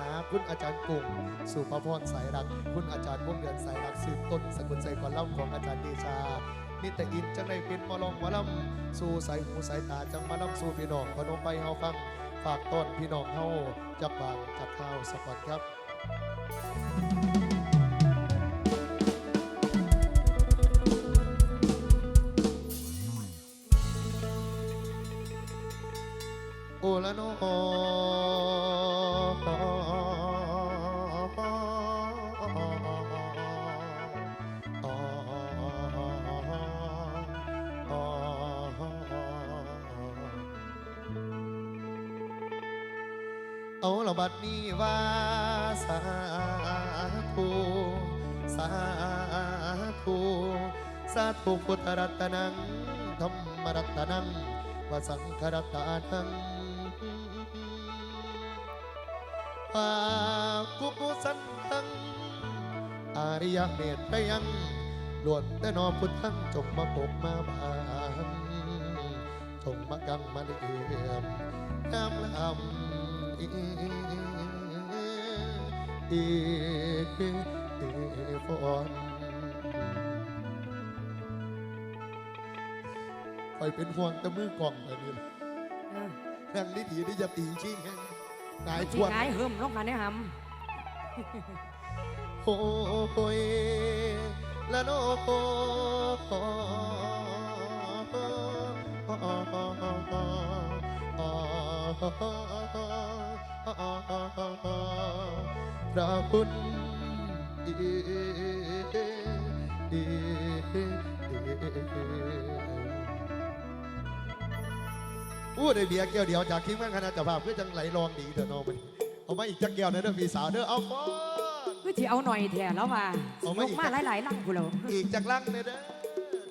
า คุณอาจารย์กุ้งสุภพรสายรัก คุณอาจารย์วงเดือนสายรักสืบต้นสกุลใจก่อนล่ำของอาจารย์เดชานิตอินจังได้เป็นมอลองมอลำสู่สายหูสายตาจังมาลำสู่พี่น้องพนมไปเฮาฟังฝากต้อนพี่น้องเฮาจับบางจัดข้าวสักวันครับโอละโน เอาละบัดนี้ว่าสาธุสาธุสาธุพุทธรัตนังธรรมรัตนังวสังครัตนังปากุปุสันทังอาริยเมตรยังล้วนแต่นอพุทธังจงมาปกมาบานจงมากังมาเลี่ยมน้ำลำ อีอีอีฟอนคอยเป็นห่วงแต่มือกล่องแบบนี้ล่ะเออนั่งนิถีนี่จะตีชิงแห้งนายทสิวนงายเฮิมลงกันได้หโอ้ยละโนโพระคุณอู้ได้เบียร์แก้วเดียวจากทีมงานคณะเจับภาพเพื่อจังไหลรองดีเถอะน้องมันเอามาอีกจักแก้วนะเด้อพี่สาวเด้อเอาฟอนำคือที่เอาหน่อยแท้แล้วว่าเอามาอีกมาหลายๆลังกูแล้วอีกจากลังเลยเด้อ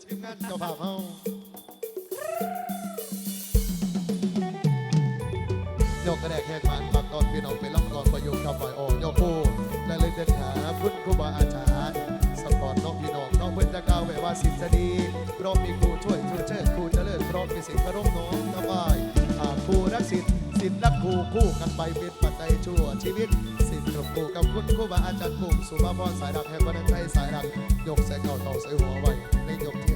ทีมงานเจ้าภาพเฮาโยกกระแดกแหกมัน พี่น้องไปล่ำก่อนประโยคคำปล่อยออกยกผู้และเลยเดินหาคุณครูบาอาจารย์สปอร์ตน้องพี่น้องน้องเพื่อนจะกล่าวไว้ว่าสิบจะดีเพราะมีครูช่วยช่วยเชิดครูเจริญเพราะมีสิ่งกระรบน้องสบายหากครูรักสิทธิ์สิทธิ์รักครูคู่กันไปเป็นปัจจัยชั่วชีวิตสิทธิ์กับครูกับคุณครูบาอาจารย์ภูมิสุภาพรสายดักแห่งวันชัยสายดักยกใส่เก่าต่าใส่หัวไว้ในยกที่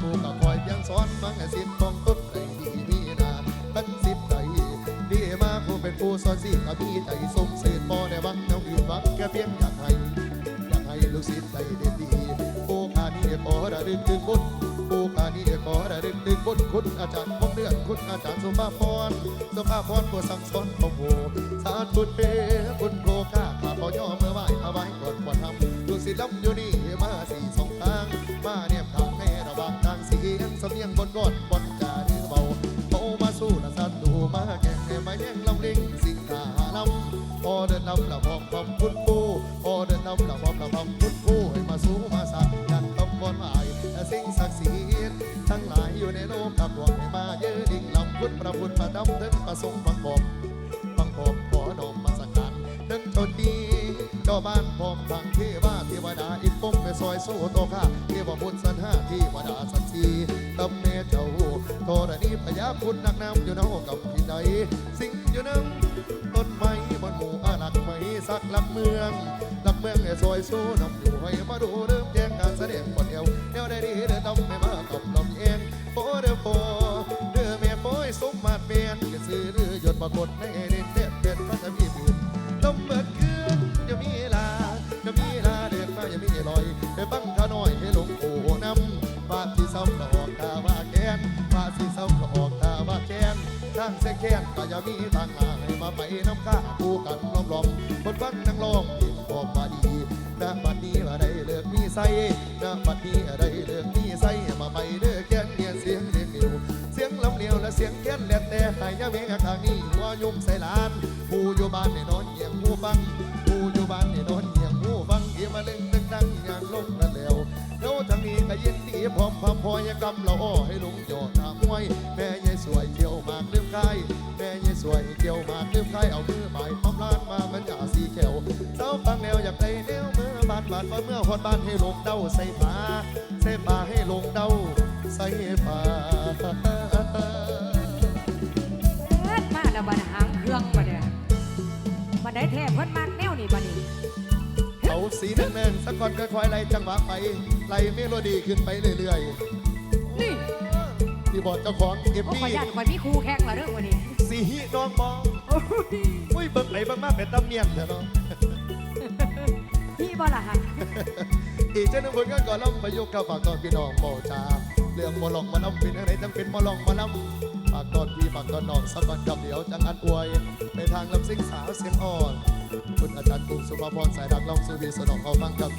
ผู้ก็คอยเพียงสอนฟังให้สิ้นของต้นได้ดีมีนาตั้งสิบใดดีมาผู้เป็นผู้สอนสิก็มีใจสมเสด็จพอได้บังแนวอื่นวังแค่เพียงอยากให้อยากให้ลูกศิษย์ได้เด่นดีผู้ขานี้ขอระลึกถึงบุญผู้ขานี้ขอระลึกถึงบุญคุณอาจารย์พงเดือนคุณอาจารย์สุภาพรสุภาพรผู้สั่งสอนของผู้สาธุเปบุญโกข้าข้าขอย่อเมื่อไหวเอาไว้ก่อนก่อนทำลูกศิษย์ล้ำอยู่นี่ งสำเนียงบนก้อนบนจาดีเบาเขามาสู้ละสัตว์ดูมาแก่งในมาแย่งลำลิงสิงหาลำพอเดินนำละพอมพอมพุทธผู้พอเดินนำละพอมละพอมพุทธผู้ให้มาสู้มาสักยันตำบอนไหวและสิ่งศักดิ์สิทธิ์ทั้งหลายอยู่ในโลกกับหวงให้มาเยอะดิ่งลำพุทธประพุทธประดำถึงประสงค์บังบอกบังบอกขอน้อมมาสักการถึงเจ้าที่ งไปซอยสู้โตข้าเทวบุตรสันห้าเทวดาสันทีตำเมเจ้าโทรณีพยาคุณนักน้ำอยู่น้อกกับพี่ใดสิ่งอยู่น้ำต้นไม้บนหมู่อาหลักไม้สักหลักเมืองหลักเมืองไอ้ซอยสู้น้ำอยู่ให้มาดูเริ่มแจ้งการแสดงบนเอวเอวได้ดีเด้อดำไม่มากับลำเองโอ้เด้อโปเด้อเมียโป้ยสมมาตรเมียนกระสือหรือหยดปรากฏในเด่นเด็ดเป็นพระจะมีบุญต้มเบิดคืน ไปบังขน้อยให้หลงโผน้ำบาดที่เศร้าก็ออกตาว่าแกนบาดที่เศร้าก็ออกตาว่าแกนทางเสแค้นก็อย่ามีทางหาให้มาไปน้ำข้าคู่กันล้อมล้อมบนวังนั่งล้อมกินพอมาดีนณบัดนี้อะไรเลือกมีไซณบัดนี้อะไรเลือกมีใส่มาไปเด้อแกนเนี่ยเสียงเรียงเดียวเสียงลำเลียวและเสียงแค้นแลแต่หายยะเวงทางนี้หัวยุ่มใส่ลานผู้อยู่บ้านในนอนเงียบหูฟังำเราอ้อให้ลุงโยนทางมวย แม่ยายสวยเกี่ยวหมากลืมไข่แม่ยายสวยเกี่ยวหมากลืมไข่เอามือหมายพร้อมลานมามันจ่าสีแขวเสาฟังแนวอยากได้แนวเมื่อบาดบาดว่าเมื่อคนบ้านให้ลงเด้าใส่ผ้าใส่ผ้าให้ลงเด้าใส่ผ้าเอิ้นมาแล้วบัดหางเครื่องบัดเนี่ยบัดได้แท้เพิ่นมากแนวนี่บัดนี้เอาสีแดงๆสักก่อนค่อยๆไล่จังหวะไปไล่เมโลดี้ขึ้นไปเรื่อยนี่ ๆที่บอกเจ้าของเอฟโอ้บีขอยย่านข่อยมีครูแข่งและเด้อวันนี้สีฮิน้องบองโอ้ยอุ้ยเบิ่งไหนเบิ่งมาเป็นตำเนียนเถอะเนาะพี่บ่ล่ะฮะอีกเจ้าหนึ่งผลงานก่อนล่ำประยุกต์กับฝากตอนพี่น้องเบาจาเรื่องมอลองมาล่ำเป็นอะไรจังเป็นมอลองมาล่ำฝากตอนพี่ฝากตอนน้องสักวันกับเดี๋ยวจังอันอวยไปทางลำซิ่งสาวเสียงอ่อน คุณอาจารย์กรุงสุภาพรสายดักลองสุวีสนองเขาฟังกับ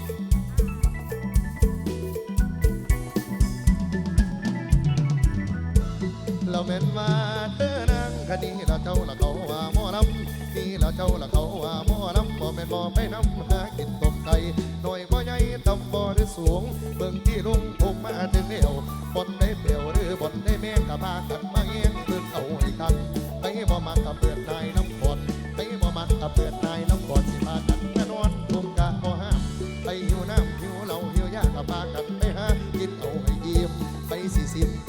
เราเป็นมาเธอนางคดีเราเจ้าละเขาว่าหม้อลำนี่เราเจ้าละเขาว่าหม้อลำบ่เป็นบ่ไปน้ำหากินต้มไก่หน่อยบ่ใหญ่ต่ำบ่หรือสูงเบิ่งที่ลุงผมมาถึงเดียวบนได้เปรียวหรือบนได้แม่งกับพากันมาเงี้ยงเบิ่งเอาให้คันไปบ่มักกับเปิดนายน้ำฝนไปบ่มักกับเปิด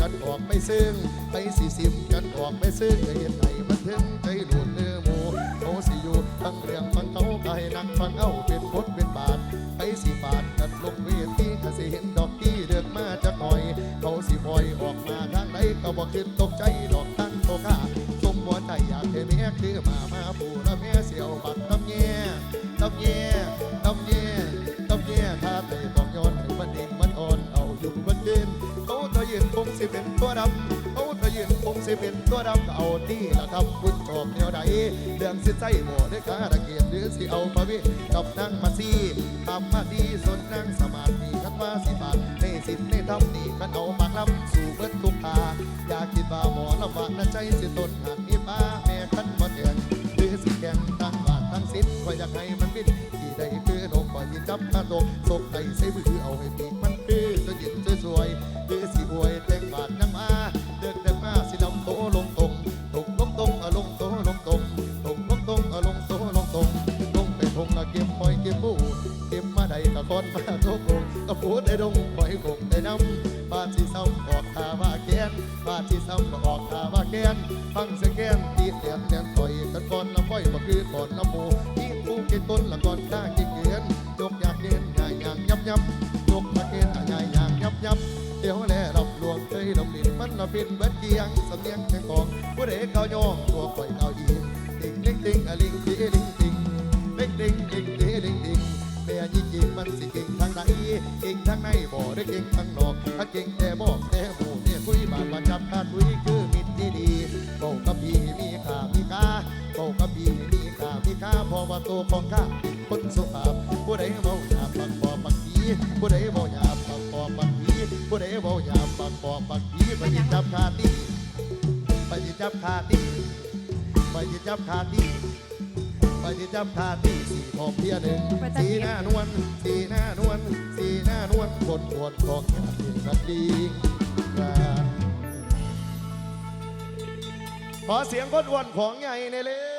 กันออกไปซึ่งไปสิสิมกันออกไปซึ่งจะเห็นไหนมันถึงใจหลุดเนื้อหมูเขาสิอยู่ตั้งเรื่องฟังเขาก็ให้นักฟังเอาเป็นบทเป็นบาท ไปสิบาทกันลงเวทีก็สิเห็นดอกที่เดือกมาจากหน่อย เขาสิปล่อยออกมาทางไหนก็บอกขึ้นตกใจดอกตั้งโตก้าสมหัวใจอยากให้แม่คือมามาผู้ละแม่เสียวบัดตำแย่ตำแย่ ดำก็เอาดีละครับคุณชอบแนวใดเรื่องสิใจบ่ได้กาตะเกียบหรือสิเอามาวิกับนั่งมาซีทำมาดีสนนั่งสมาธิกันว่าสิบาทในสิทธิ์ในธรรมนี่กันเอาปากลำสู่เบิดทุกตาอยากคิดว่าหมอลำบากนะใจสิตนหักมีป้าแม่ขันบ่เดือนหรือสิแข่งตั้งบาทตั้งสิทธิ์ก็อยากให้มันบินที่ใดคือนกก็ยินจับกระโดดศกใดใส่มือเอาให้ปีกมันคือจะยินสวย โกงกะพูดได้ดงปล่อยกงได้น้ำบาดสิซ้ำออกตาว่าแกนบาดสิซ้ำออกตาว่าแกนฟังเสียงแกนตีเตียนเตียนต่อยกันก่อนลำบ่อยบ่คือก่อนลำโมที่ผู้เก่งต้นละก่อนข้าเก่งเกินจกอยากเดินใหญ่อยางยับยับจกตะเกียนใหญ่อยางยับยับเดี๋ยวแลรับหลวงเคยดมดินมันละเป็นเบิดเกียงสำเนียงแข่งของผู้ใดเกาย่องตัวข่อยเกาอีติงลิงติงอลิงทีลิงติงลิงติงลิงทีลิงติงแม่ยี่จริงมันสิ ก่งทางไหนเก่งทางในบ่อได้เก่งทางนอกถ้าเก่งแต่บอกแต่หมู่เนี่ยคุยบาดมาจับคาดคุยคือมิตรที่ดีเบากับพี่มีค่ามีค่าเบากับพี่มีค่ามีค่าเพอว่าตัวของข้าคนสุภาพผู้ใดเมาหยาบปักปอปักผีผู้ใดเมาหยาบปักปอปักผีผู้ใดเบาหยาบปากปอปากผีไปจับคาตีไปจับคาตีไปจับคาตีไปจับคาตี สี่พอเพียหนึ่งสีหน้านวลสีหน้านวลสีหน้านวลคนปวดของยาเพียงสักดีขอเสียงคนอ้วนของใหญ่ในเลย